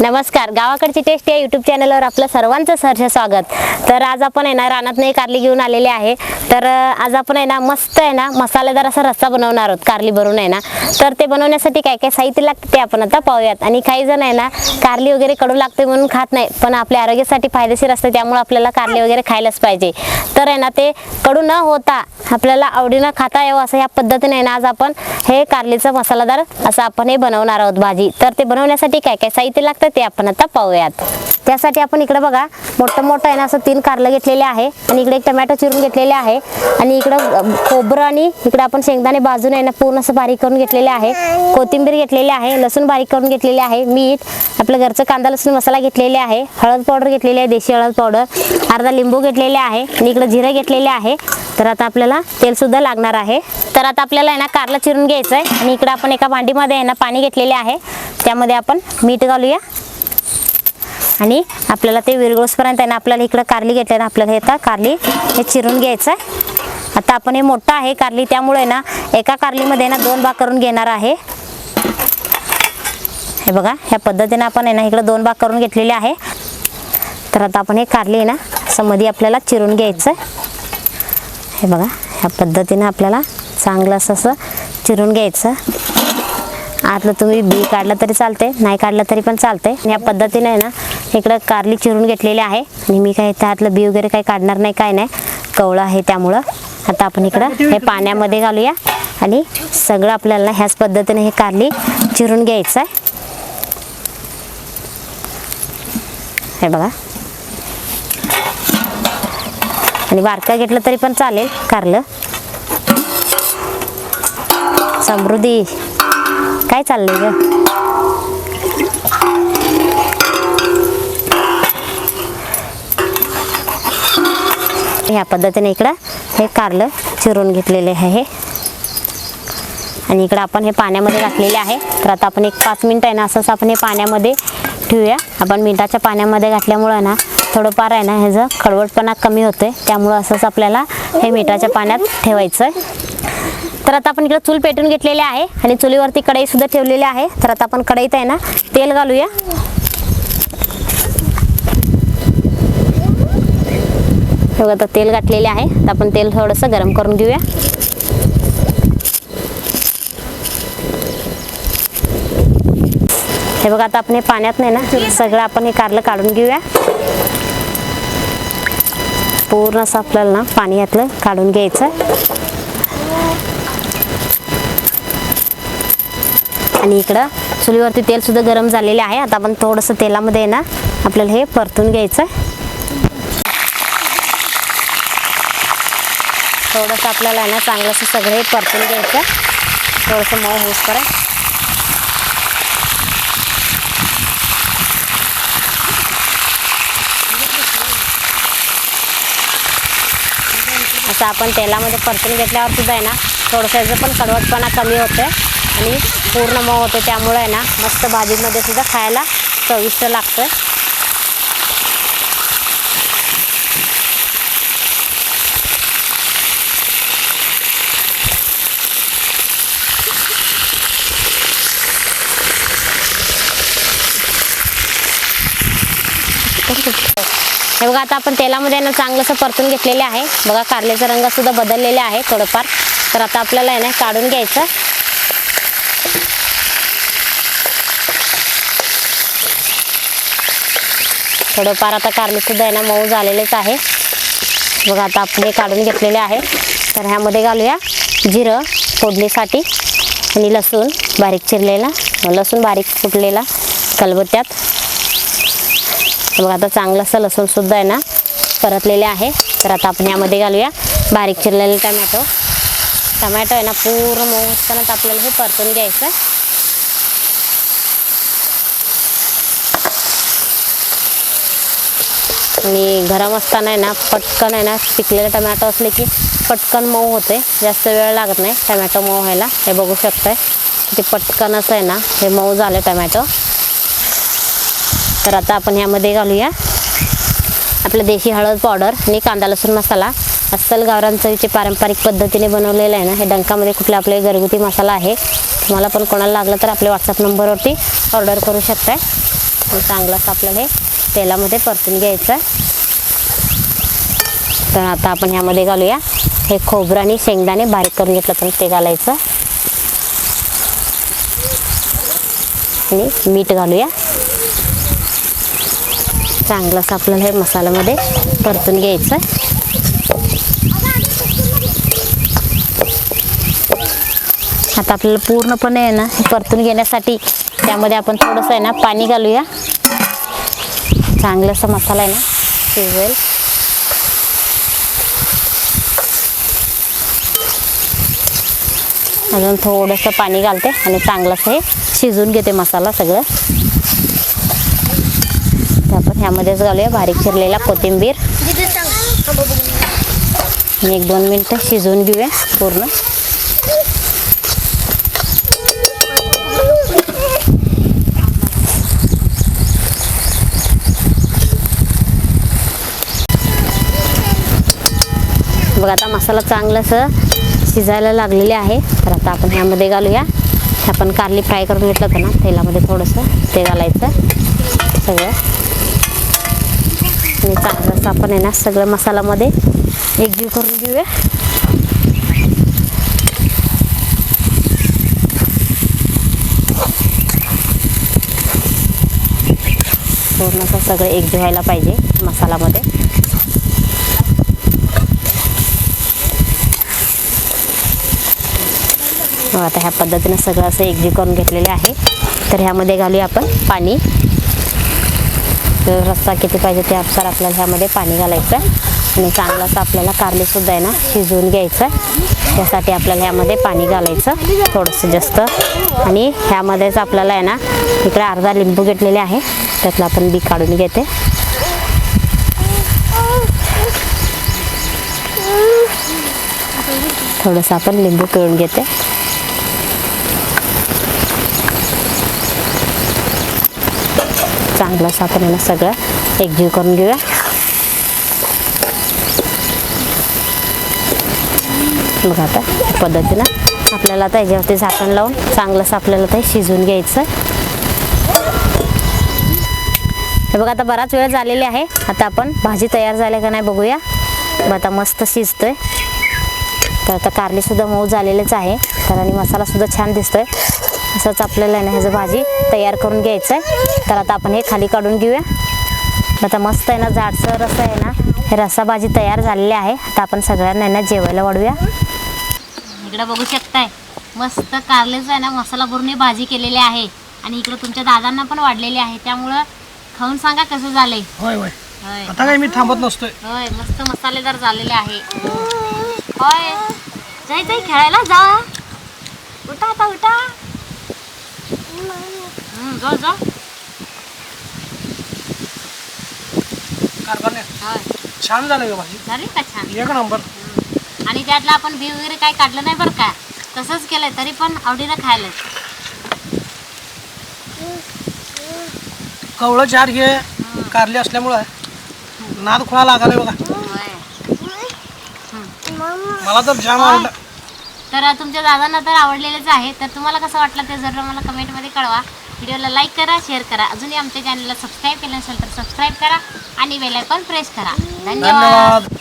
नमस्कार. गावाकडची टेस्ट या युट्यूब चॅनलवर आपलं सर्वांचं सहर्ष स्वागत. तर आज आपण आहे ना रानात नाही कारली घेऊन आलेले आहे. तर आज आपण आहे ना मस्त आहे ना मसालेदार असा रस्सा बनवणार आहोत कारली भरून आहे ना. तर ते बनवण्यासाठी काय काय साहित्य लागते ते आपण आता पाहूयात. आणि काही जण आहे ना कारली वगैरे कडू लागते म्हणून खात नाही पण आपल्या आरोग्यासाठी फायदेशीर असते त्यामुळे आपल्याला कारली वगैरे खायलाच पाहिजे. तर आहे ना ते कडू न होता आपल्याला आवडीनं खाता यावं असं ह्या पद्धतीने आहे ना आज आपण हे कारलीचं मसालादार असं आपण हे बनवणार आहोत भाजी. तर ते बनवण्यासाठी काय काय साहित्य लागतं ते आपण आता पाहूयात. त्यासाठी आपण इकडे बघा मोठं मोठं आहे ना असं तीन कारलं घेतलेले आहे. आणि इकडे एक टमॅटो चिरून घेतलेले आहे. आणि इकडं खोबरं आणि इकडे आपण शेंगदाणे बाजून आहे ना पूर्ण असं बारीक करून घेतलेले आहे. कोथिंबीर घेतलेली आहे लसूण बारीक करून घेतलेले आहे मीठ आपलं घरचं कांदा लसूण मसाला घेतलेले आहे हळद पावडर घेतलेली आहे देशी हळद पावडर अर्धा लिंबू घेतलेले आहे आणि इकडं जिरं घेतलेले आहे. तर आता आपल्याला तेल सुद्धा लागणार आहे. तर आता आपल्याला आहे ना कारला चिरून घ्यायचं आहे आणि इकडं आपण एका भांडीमध्ये आहे ना पाणी घेतलेले आहे. त्यामध्ये आपण मीठ घालूया. आणि आपल्याला ते विरघळसपर्यंत आहे ना आपल्याला इकडं कारली घेतली ना आपल्याला हे कारली हे चिरून घ्यायचं आहे आता आपण हे मोठं आहे कारली त्यामुळे ना एका कारलीमध्ये ना दोन भाग करून घेणार आहे. हे बघा ह्या पद्धतीने आपण आहे ना इकडं दोन भाग करून घेतलेले आहे. तर आता आपण हे कारली आहे ना असं मध्ये आपल्याला चिरून घ्यायचं आहे हे बघा ह्या पद्धतीने आपल्याला चांगलं असं असं चिरून घ्यायचं. आतलं तुम्ही बी काढलं तरी चालते नाही काढलं तरी पण चालते या पद्धतीने आहे ना इकडं कारली चिरून घेतलेली आहे. आणि मी काय त्यातलं बी वगैरे काही काढणार नाही काय नाही. कवळं आहे त्यामुळं. आता आपण इकडं हे पाण्यामध्ये घालूया. आणि सगळं आपल्याला ह्याच पद्धतीने हे कारली चिरून घ्यायचं आहे. हे बघा. आणि वारका घेतलं तरी पण चालेल कारलं. समृद्धी. काय चाललंय ग? ह्या पद्धतीने इकडं हे कारलं चिरून घेतलेले आहे आणि इकडं आपण हे पाण्यामध्ये घातलेले आहे. तर आता आपण एक पाच मिनटं आहे ना असंच आपण हे पाण्यामध्ये ठेवूया. आपण मिठाच्या पाण्यामध्ये घातल्यामुळं ना थोडंफार आहे ना ह्याचं खडवटपणा कमी होते त्यामुळं असंच आपल्याला हे मिठाच्या पाण्यात ठेवायचं आहे तर आता आपण इकडे चूल पेटून घेतलेली आहे आणि चुलीवरती कढई सुद्धा ठेवलेली आहे. तर आता आपण कढईत आहे ना तेल घालूया. बघा आता तेल घातलेले आहे. तर आपण तेल थोडंसं गरम करून घेऊया. हे बघा आता आपण हे पाण्यात नाही ना सगळं आपण हे कारलं काढून घेऊया. पूर्ण असं आपल्याला ना पाणी यातलं काढून घ्यायचं. आणि इकडं चुलीवरती तेल सुद्धा गरम झालेले आहे. आता आपण थोडंसं तेलामध्ये आहे ना आपल्याला हे परतून घ्यायचं थोडंसं आपल्याला ना चांगलं असं सगळं हे परतून घ्यायचं थोडंसं मऊ होऊस करा असं आपण तेलामध्ये परतून घेतल्यावर सुद्धा आहे ना थोडंसं याचं पण कडवटपणा कमी होतं आणि पूर्ण मऊ होते त्यामुळे आहे ना मस्त भाजीमध्ये सुद्धा खायला चविष्ट लागतं हे बघा आता आपण तेलामध्ये ना चांगलंसं परतून घेतलेले आहे. बघा कारल्याचा रंग सुद्धा बदललेला आहे थोडंफार. तर आता आपल्याला आहे ना काढून घ्यायचं. थोडंफार आता कारलीसुद्धा आहे ना मऊ झालेलेच आहे. बघा आता आपण काढून घेतलेले आहे. तर ह्यामध्ये घालूया जिरं फोडणीसाठी आणि लसूण बारीक चिरलेला लसूण बारीक फुटलेला कलबत्त्यात. मग बघा आता चांगलं असं लसूणसुद्धा आहे ना परतलेले आहे. तर आता आपण यामध्ये घालूया बारीक चिरलेले टमॅटो. टमॅटो आहे ना पूर्ण मऊ असतानाच आपल्याला हे परतून घ्यायचं. आणि गरम असताना आहे ना पटकन आहे ना पिकलेले टमॅटो असले की पटकन मऊ होते. जास्त वेळ लागत नाही टमॅटो मऊ व्हायला. हे बघू शकताय. ते पटकनच आहे ना हे मऊ झाले टमॅटो. तर आता आपण ह्यामध्ये घालूया. आपलं देशी हळद पावडर आणि कांदा लसूण मसाला. अस्सल गावरान चवीचे पारंपरिक पद्धतीने बनवलेलं आहे ना हे डंकामध्ये कुठले आपले घरगुती मसाला आहे तुम्हाला पण कोणाला लागलं तर आपल्या व्हॉट्सअप नंबरवरती ऑर्डर करू शकताय. चांगलंच आपल्याला हे तेलामध्ये परतून घ्यायचं आहे तर आता आपण ह्यामध्ये घालूया. हे खोबरं आणि शेंगदाणे बारीक करून घेतलं तर ते घालायचं. आणि मीठ घालूया. चांगलंच आपल्याला हे मसाल्यामध्ये परतून घ्यायचं आहे आता आपल्याला पूर्णपणे आहे ना परतून घेण्यासाठी त्यामध्ये आपण थोडंसं आहे ना पाणी घालूया. चांगलासा मसाला आहे ना शिजवेल. अजून थोडंसं पाणी घालते आणि चांगलंसं हे शिजून घेते मसाला सगळं. तर आपण ह्यामध्येच घालूया बारीक चिरलेला कोथिंबीर. एक दोन मिनटं शिजवून घेऊया पूर्ण. बघ आता मसाला चांगलासं शिजायला लागलेले आहे. तर आता आपण ह्यामध्ये घालूया. आपण कारली फ्राय करून घेतलं होतं ना तेलामध्ये थोडंसं ते घालायचं. सगळं. आणि चांगलंसं आपण आहे ना सगळं मसाल्यामध्ये एकजीव करून घेऊया. पूर्ण सगळं एकजीव व्हायला पाहिजे मसाल्यामध्ये आता ह्या पद्धतीनं सगळं असं एकजीव करून घेतलेले आहे. तर ह्यामध्ये घालूया आपण पाणी. तर रस्सा किती पाहिजे त्यानुसार आपल्याला ह्यामध्ये पाणी घालायचं आणि चांगलं असं आपल्याला कारलेसुद्धा आहे ना शिजवून घ्यायचं त्यासाठी आपल्याला ह्यामध्ये पाणी घालायचं थोडंसं जास्त. आणि ह्यामध्येच आपल्याला आहे ना इकडे अर्धा लिंबू घेतलेले आहे. त्यातलं आपण बी काढून घेते. थोडंसं आपण लिंबू पिळून घेते. चांगलं आपण याला सगळं एकजीव करून घेऊया. बघा आता पद्धतीनं आपल्याला आता याच्यावरती झाकण लावून चांगलंच आपल्याला ते शिजवून घ्यायचं. हे बघा आता बराच वेळ झालेली आहे. आता आपण भाजी तयार झाली का नाही बघूया. आता मस्त शिजतोय. तर आता कारलीसुद्धा मऊ झालेलेच आहे. तर आणि मसालासुद्धा छान दिसतोय. असंच आपल्याला आहे ना ह्याचं भाजी तयार करून घ्यायचं आहे तर आता आपण हे खाली काढून घेऊया. आता मस्त आहे ना जाडसर रस्सा आहे ना हे रस्सा भाजी तयार झालेली आहे. आता आपण सगळ्यांना ना जेवायला वाढूया. इकडे बघू शकताय मस्त कारलेचं आहे ना मसाला भरून भाजी केलेली आहे. आणि इकडे तुमच्या दादांना पण वाढलेली आहे त्यामुळं खाऊन सांगा कसं झालंय. होय होय. आता काय मी थांबत नसतोय. होय मस्त मसालेदार झालेले आहे. होय. जाई जाई खेळायला जा. उठा आता उठा. जा जा. छान झालं ग भाजी. झाली का छान? एक नंबर. आणि त्यातलं आपण बी वगैरे काय काढलं नाही बरं का? तसंच केलंय तरी पण आवडीनं खायला कवळं चार घे कारले असल्यामुळं नाद खुळा लागायला बघा. मला तर जाम आवडलं. तर तुमच्या दादांना तर आवडलेलेच आहे. तर तुम्हाला कसं वाटलं ते जरूर मला कमेंटमध्ये कळवा. व्हिडिओला लाईक करा शेअर करा. अजूनही आमच्या चॅनलला सबस्क्राईब केलं नसेल तर सबस्क्राईब करा आणि बेलायकॉन प्रेस करा. धन्यवाद.